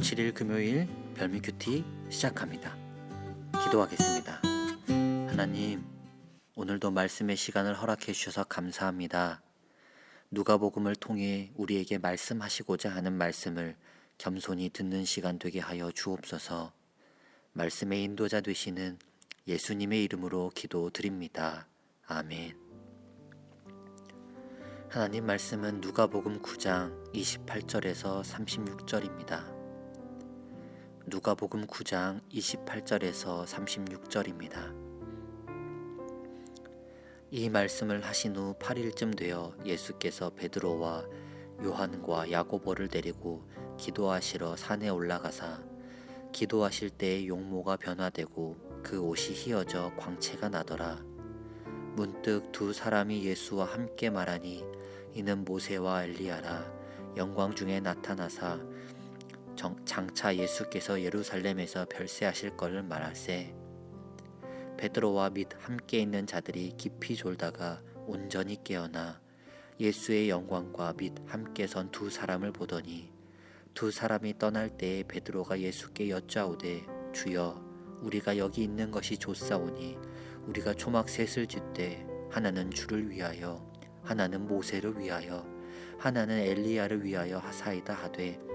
7일 금요일 별미 큐티 시작합니다. 기도하겠습니다. 하나님, 오늘도 말씀의 시간을 허락해 주셔서 감사합니다. 누가복음을 통해 우리에게 말씀하시고자 하는 말씀을 겸손히 듣는 시간 되게 하여 주옵소서. 말씀의 인도자 되시는 예수님의 이름으로 기도드립니다. 아멘. 하나님 말씀은 누가복음 9장 28절에서 36절입니다. 누가복음 9장 28절에서 36절입니다. 이 말씀을 하신 후 8일쯤 되어 예수께서 베드로와 요한과 야고보를 데리고 기도하시러 산에 올라가사 기도하실 때 용모가 변화되고 그 옷이 휘어져 광채가 나더라. 문득 두 사람이 예수와 함께 말하니 이는 모세와 엘리야라 영광 중에 나타나사 장차 예수께서 예루살렘에서 별세하실 것을 말할세. 베드로와 및 함께 있는 자들이 깊이 졸다가 온전히 깨어나 예수의 영광과 및 함께 선 두 사람을 보더니 두 사람이 떠날 때에 베드로가 예수께 여짜오되 주여 우리가 여기 있는 것이 좋사오니 우리가 초막 셋을 짓되 하나는 주를 위하여 하나는 모세를 위하여 하나는 엘리야를 위하여 하사이다 하되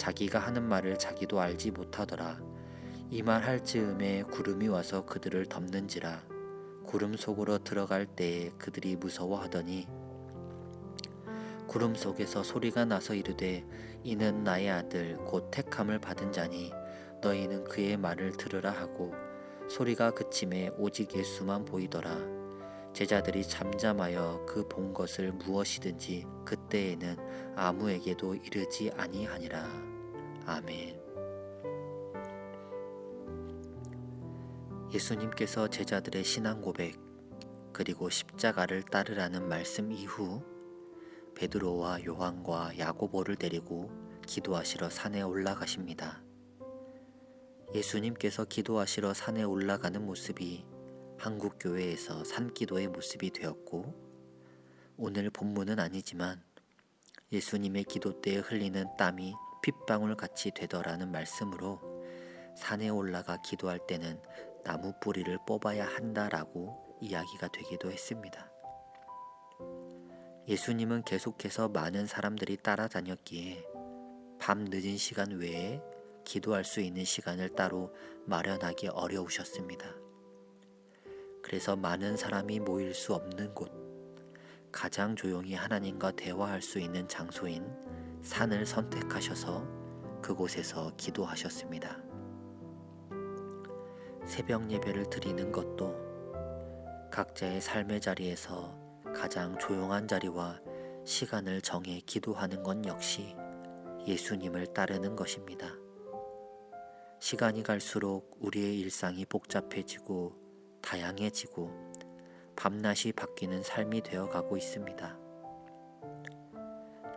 자기가 하는 말을 자기도 알지 못하더라. 이 말 할 즈음에 구름이 와서 그들을 덮는지라. 구름 속으로 들어갈 때에 그들이 무서워하더니 구름 속에서 소리가 나서 이르되 이는 나의 아들 곧 택함을 받은 자니 너희는 그의 말을 들으라 하고 소리가 그침에 오직 예수만 보이더라. 제자들이 잠잠하여 그 본 것을 무엇이든지 그때에는 아무에게도 이르지 아니하니라 아멘 예수님께서 제자들의 신앙 고백 그리고 십자가를 따르라는 말씀 이후 베드로와 요한과 야고보를 데리고 기도하시러 산에 올라가십니다. 예수님께서 기도하시러 산에 올라가는 모습이 한국 교회에서 산기도의 모습이 되었고 오늘 본문은 아니지만 예수님의 기도 때에 흘리는 땀이 핏방울 같이 되더라는 말씀으로 산에 올라가 기도할 때는 나무 뿌리를 뽑아야 한다라고 이야기가 되기도 했습니다. 예수님은 계속해서 많은 사람들이 따라다녔기에 밤 늦은 시간 외에 기도할 수 있는 시간을 따로 마련하기 어려우셨습니다. 그래서 많은 사람이 모일 수 없는 곳, 가장 조용히 하나님과 대화할 수 있는 장소인 산을 선택하셔서 그곳에서 기도하셨습니다. 새벽 예배를 드리는 것도 각자의 삶의 자리에서 가장 조용한 자리와 시간을 정해 기도하는 것 역시 예수님을 따르는 것입니다. 시간이 갈수록 우리의 일상이 복잡해지고 다양해지고 밤낮이 바뀌는 삶이 되어 가고 있습니다.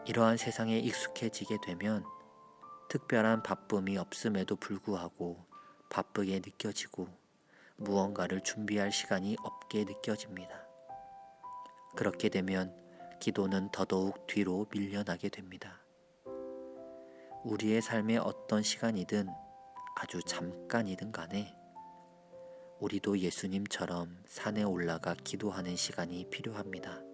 이러한 세상에 익숙해지게 되면 특별한 바쁨이 없음에도 불구하고 바쁘게 느껴지고 무언가를 준비할 시간이 없게 느껴집니다. 그렇게 되면 기도는 더더욱 뒤로 밀려나게 됩니다. 우리의 삶의 어떤 시간이든 아주 잠깐이든 간에 우리도 예수님처럼 산에 올라가 기도하는 시간이 필요합니다.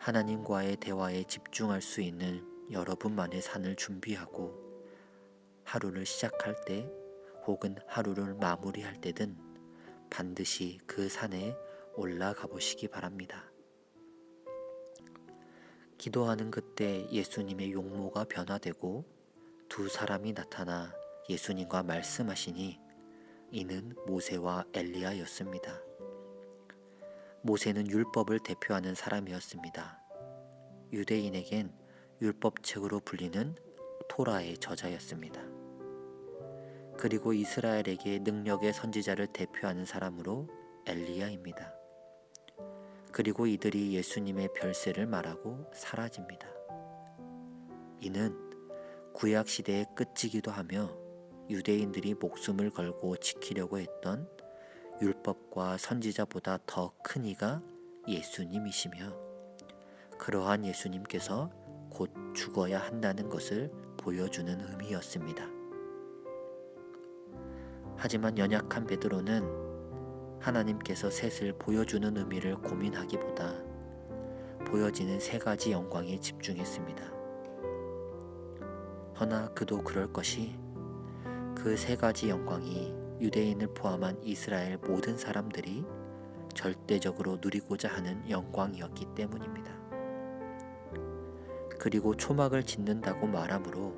하나님과의 대화에 집중할 수 있는 여러분만의 산을 준비하고 하루를 시작할 때 혹은 하루를 마무리할 때든 반드시 그 산에 올라가 보시기 바랍니다. 기도하는 그때 예수님의 용모가 변화되고 두 사람이 나타나 예수님과 말씀하시니 이는 모세와 엘리야였습니다. 모세는 율법을 대표하는 사람이었습니다. 유대인에겐 율법책으로 불리는 토라의 저자였습니다. 그리고 이스라엘에게 능력의 선지자를 대표하는 사람으로 엘리야입니다. 그리고 이들이 예수님의 별세를 말하고 사라집니다. 이는 구약 시대의 끝이기도 하며 유대인들이 목숨을 걸고 지키려고 했던 율법과 선지자보다 더 큰 이가 예수님이시며 그러한 예수님께서 곧 죽어야 한다는 것을 보여주는 의미였습니다. 하지만 연약한 베드로는 하나님께서 셋을 보여주는 의미를 고민하기보다 보여지는 세 가지 영광에 집중했습니다. 허나 그도 그럴 것이 그 세 가지 영광이 유대인을 포함한 이스라엘 모든 사람들이 절대적으로 누리고자 하는 영광이었기 때문입니다. 그리고 초막을 짓는다고 말하므로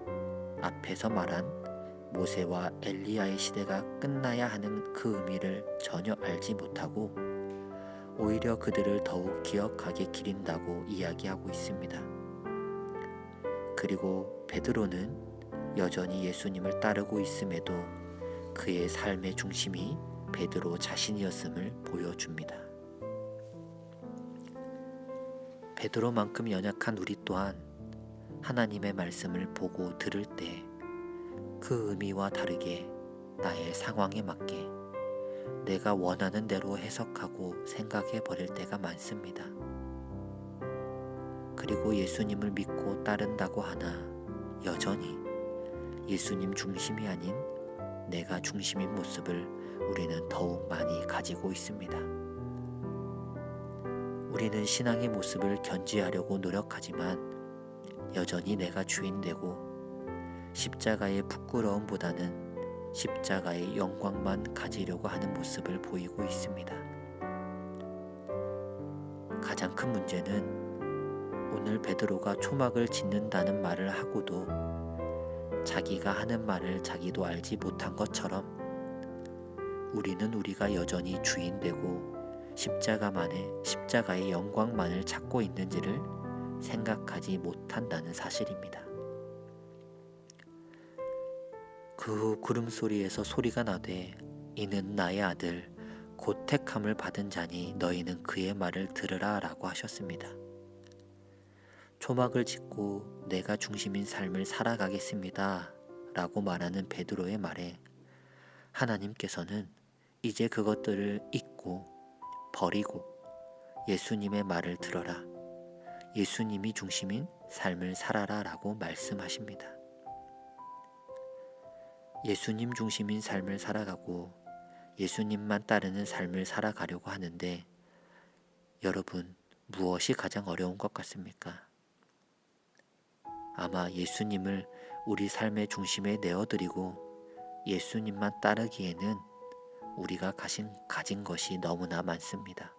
앞에서 말한 모세와 엘리야의 시대가 끝나야 하는 그 의미를 전혀 알지 못하고 오히려 그들을 더욱 기억하게 기린다고 이야기하고 있습니다. 그리고 베드로는 여전히 예수님을 따르고 있음에도 그의 삶의 중심이 베드로 자신이었음을 보여줍니다. 베드로만큼 연약한 우리 또한 하나님의 말씀을 보고 들을 때 그 의미와 다르게 나의 상황에 맞게 내가 원하는 대로 해석하고 생각해 버릴 때가 많습니다. 그리고 예수님을 믿고 따른다고 하나 여전히 예수님 중심이 아닌 내가 중심인 모습을 우리는 더욱 많이 가지고 있습니다. 우리는 신앙의 모습을 견지하려고 노력하지만 여전히 내가 주인 되고 십자가의 부끄러움보다는 십자가의 영광만 가지려고 하는 모습을 보이고 있습니다. 가장 큰 문제는 오늘 베드로가 초막을 짓는다는 말을 하고도 자기가 하는 말을 자기도 알지 못한 것처럼 우리는 우리가 여전히 주인 되고 십자가만의 십자가의 영광만을 찾고 있는지를 생각하지 못한다는 사실입니다. 그 후 구름 소리에서 소리가 나되 이는 나의 아들 곧 택함을 받은 자니 너희는 그의 말을 들으라라고 하셨습니다. 초막을 짓고 내가 중심인 삶을 살아가겠습니다. 라고 말하는 베드로의 말에 하나님께서는 이제 그것들을 잊고 버리고 예수님의 말을 들어라. 예수님이 중심인 삶을 살아라 라고 말씀하십니다. 예수님 중심인 삶을 살아가고 예수님만 따르는 삶을 살아가려고 하는데 여러분 무엇이 가장 어려운 것 같습니까? 아마 예수님을 우리 삶의 중심에 내어드리고 예수님만 따르기에는 우리가 가진, 가진 것이 너무나 많습니다.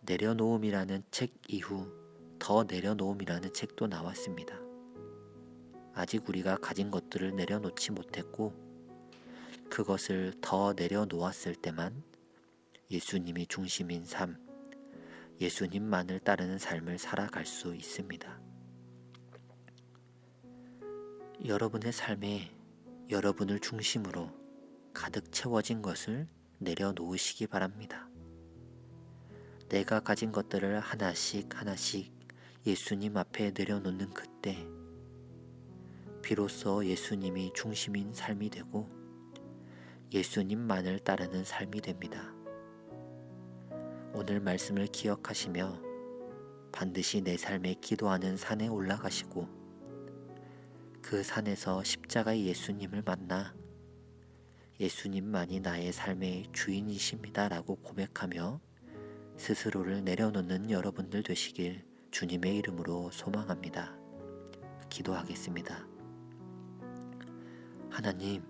내려놓음이라는 책 이후 더 내려놓음이라는 책도 나왔습니다. 아직 우리가 가진 것들을 내려놓지 못했고 그것을 더 내려놓았을 때만 예수님이 중심인 삶, 예수님만을 따르는 삶을 살아갈 수 있습니다. 여러분의 삶에 여러분을 중심으로 가득 채워진 것을 내려놓으시기 바랍니다. 내가 가진 것들을 하나씩 하나씩 예수님 앞에 내려놓는 그때 비로소 예수님이 중심인 삶이 되고 예수님만을 따르는 삶이 됩니다. 오늘 말씀을 기억하시며 반드시 내 삶에 기도하는 산에 올라가시고 그 산에서 십자가의 예수님을 만나 예수님만이 나의 삶의 주인이십니다 라고 고백하며 스스로를 내려놓는 여러분들 되시길 주님의 이름으로 소망합니다. 기도하겠습니다. 하나님,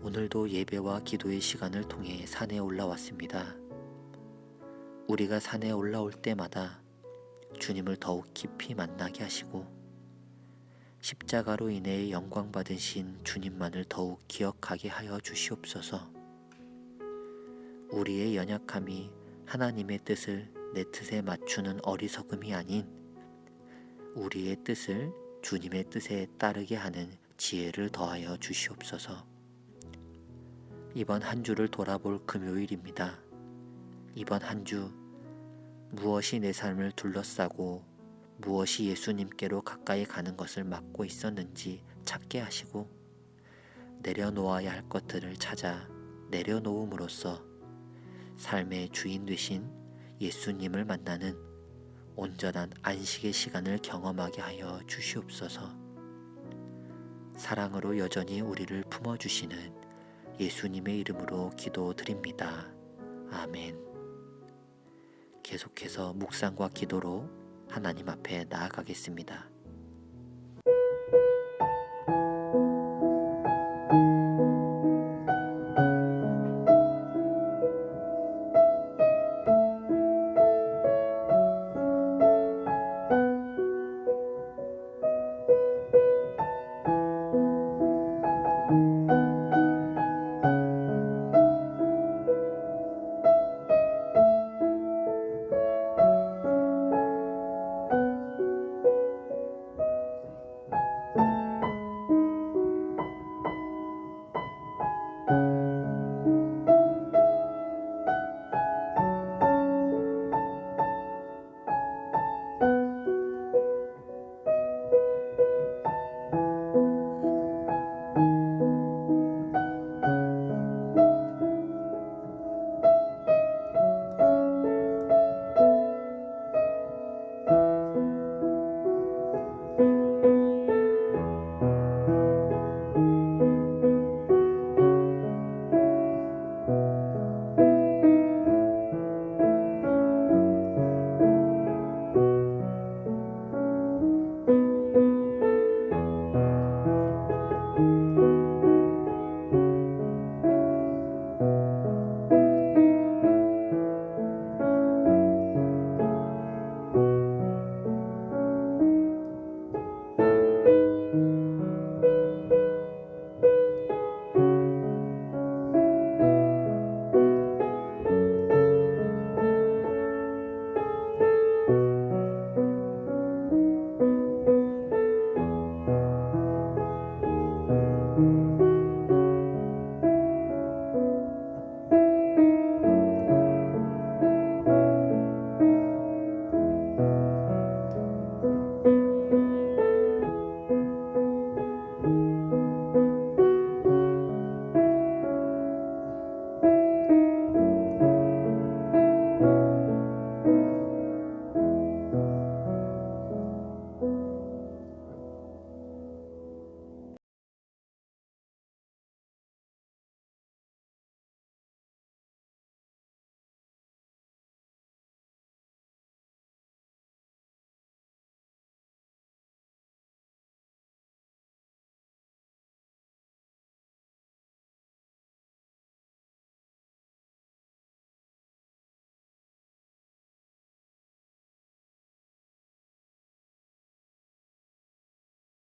오늘도 예배와 기도의 시간을 통해 산에 올라왔습니다. 우리가 산에 올라올 때마다 주님을 더욱 깊이 만나게 하시고 십자가로 인해 영광 받으신 주님만을 더욱 기억하게 하여 주시옵소서. 우리의 연약함이 하나님의 뜻을 내 뜻에 맞추는 어리석음이 아닌 우리의 뜻을 주님의 뜻에 따르게 하는 지혜를 더하여 주시옵소서. 이번 한 주를 돌아볼 금요일입니다. 이번 한 주 무엇이 내 삶을 둘러싸고 무엇이 예수님께로 가까이 가는 것을 막고 있었는지 찾게 하시고 내려놓아야 할 것들을 찾아 내려놓음으로써 삶의 주인 되신 예수님을 만나는 온전한 안식의 시간을 경험하게 하여 주시옵소서. 사랑으로 여전히 우리를 품어주시는 예수님의 이름으로 기도드립니다. 아멘. 계속해서 묵상과 기도로 하나님 앞에 나아가겠습니다.